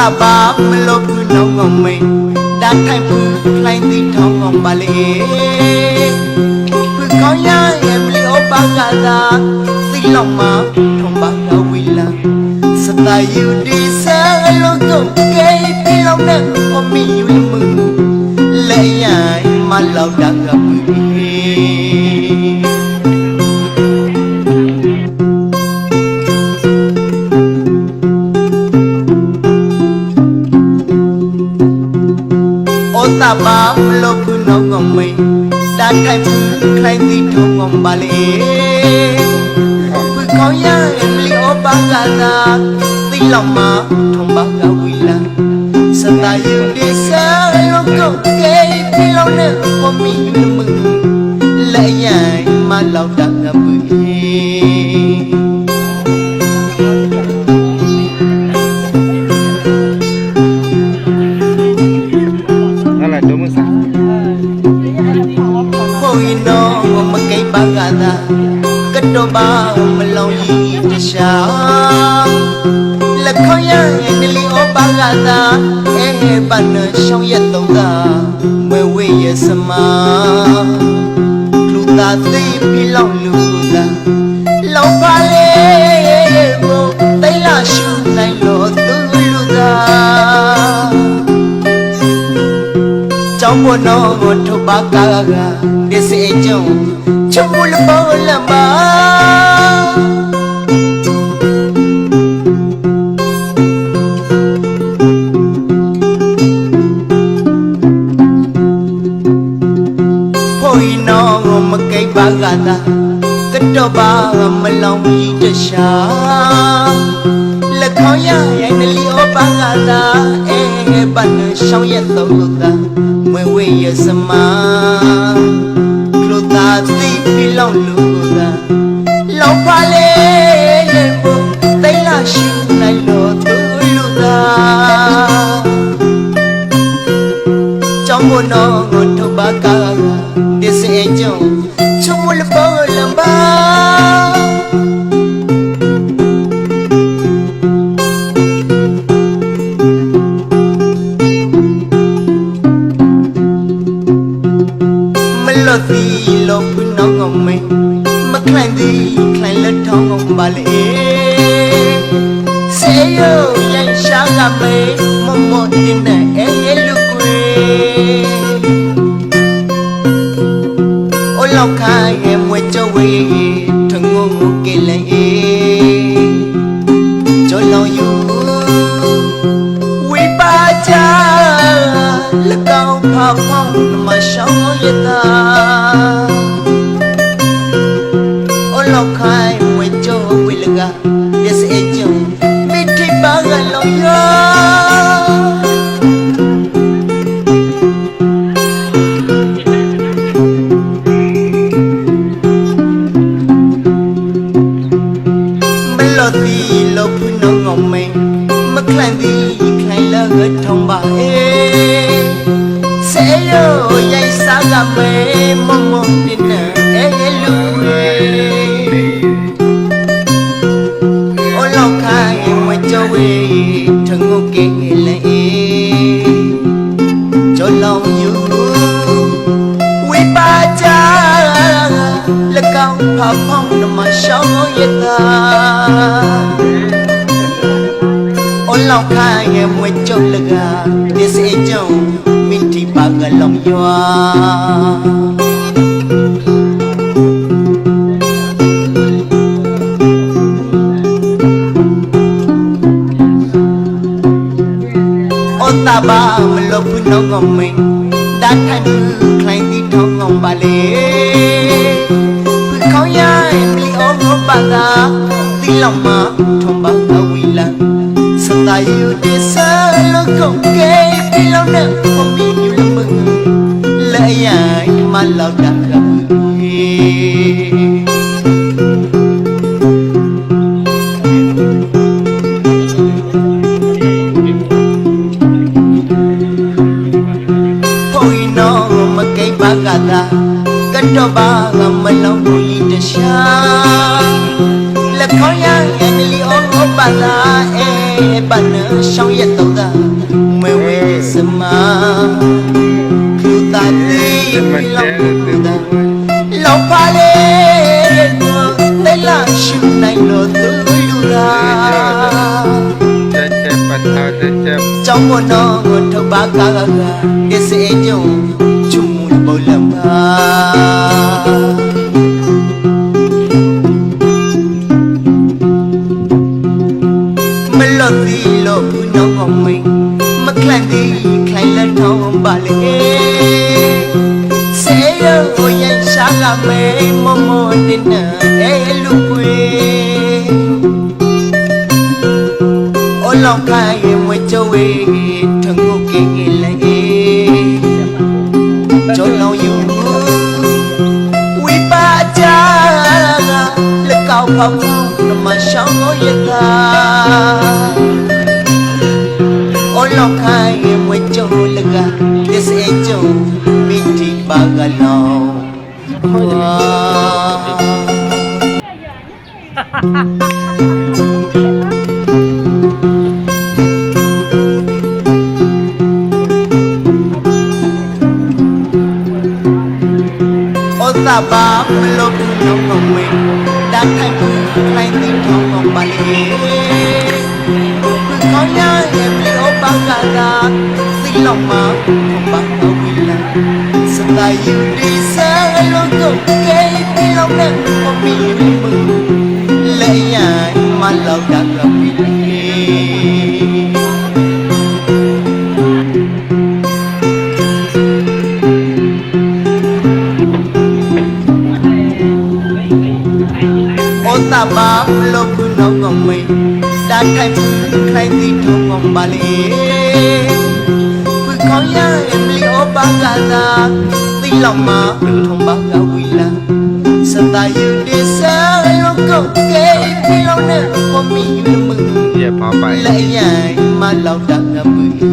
တာပါမလို့ဘူးနောင်းအောင်မေဒါထိုင်ဘူးခိုင်းသည်ထောင်းအောင်ပါလေဘူးကောင်းရရဲ့မလီဩပါကသာသီလောက်မှာထုံပါကဝီလာစတာယူဒီဆာလုံးကုန်ကဲပြီလောက်နဲ့ ဩတာပါမလို့ဘူးနောင်းအောင်မေဒါထိုင်ဘူးခိုင်းသည်ထုံအောင်ပါလေဘူးကောင်းရရဲ့မလီဩပါကသာသီလောက်မှာထုံပါကဝီလာစတာယူဒီဆာလုံးကုန်ကဲပြီလောက်နဲ့အမီယူမှုလဲရမလောက်တာကဘူးนั่ လက်ခေါရရဲ့နလီဩပါကသာအဲပန်ရှောင်းရက်တော့သာမွေဝေရစမလူသားသိပြီလောက်လူသာလောက်ပါလေဘုတိတ်လာရှုနိုင်လို့သူလူသားကျောင်းမနောထုတ်ပါကာကဒီစေကျုံချမူလပေါ်လ တော့ပါမလောင်ကြီးတရှာလက်ခေါရရဲ့နလီဩပါကတာအဲပတ်ရှောင်းရဲ့သုံးလို့တာမွေဝေရစမလူသားသိပြီလောက်လူတာ thong bali Seyo yang shagame Momotine elukwe Olokai emwechowe Tungungu kile Cholo yu Wipacha Lekau papong Masyong yata Olokai juga Yes inyo Miti bangalo yo Melodi lo puno ngome Maklan di klan la gat thong ba e Seyo yai sa ga me mong mong dinner လကောင်းဖာဖောင်းနမရှောင်းရတာအလောက်ခိုင်ရဲ့မွေကြုတ်လကဒီစေကြုံမင်းတီပါကလောင်ရွာအတာပါမလို့ဘူးနောင်းအောင်မင်းဒါထိုင်ဘူးခိုင်းဒီထောင်းအောင်ပါလေ lama thomba awila satayo de sa lo kongke pilaw na paminyo lamang layay malaw na kamuhi mà cây ba ang malaw ko'y desya? လမလဲရမလောက်တာကဘူးဖိုးနောမကိတ်ပါကတာကတော့ပါမလောင်ဘူးတရှာလလက်ခေါင်းရရဲ့မီလီအောကိုပါလာအေးဘာနရှောင်းရတော့တာမဝေးစမသူတာတီမီလောကူတာလောက်ပါလေကိုတဲလာရှိနိုင်လို့သူလူရာတက်တက်ပတ်သားတက်တက်ကျောင်းမနောကိုထုတ်ပါကားကားဒီစေကြုံ balik Sa'yo yan sa kami Mumunin na elukwi Olong kaya mo jawi Tango kikilay Cholaw yung Wipaja Lakaw ka mo Naman siyang uyata Wipaja lokai mwecho laga yes echo miti bagalaw Ba lúc nóng hồng mình đã thành hai tiếng thông hồng bà lì cùng có nhau em ayulisa galunto kay pilawnang pamili mo layay malaw na kapili ta ba lo ku no ko mai da thai phu khai ti tho ko ba le phu khong ya em li o ba ka da quý lòng mà. Được thông báo đã quý là sợ ta yêu đi xa lấy lo cầu kê vì lòng nè có mi yêu mừng. Dạ, Lại nhảy mà lòng đã ngập bưởi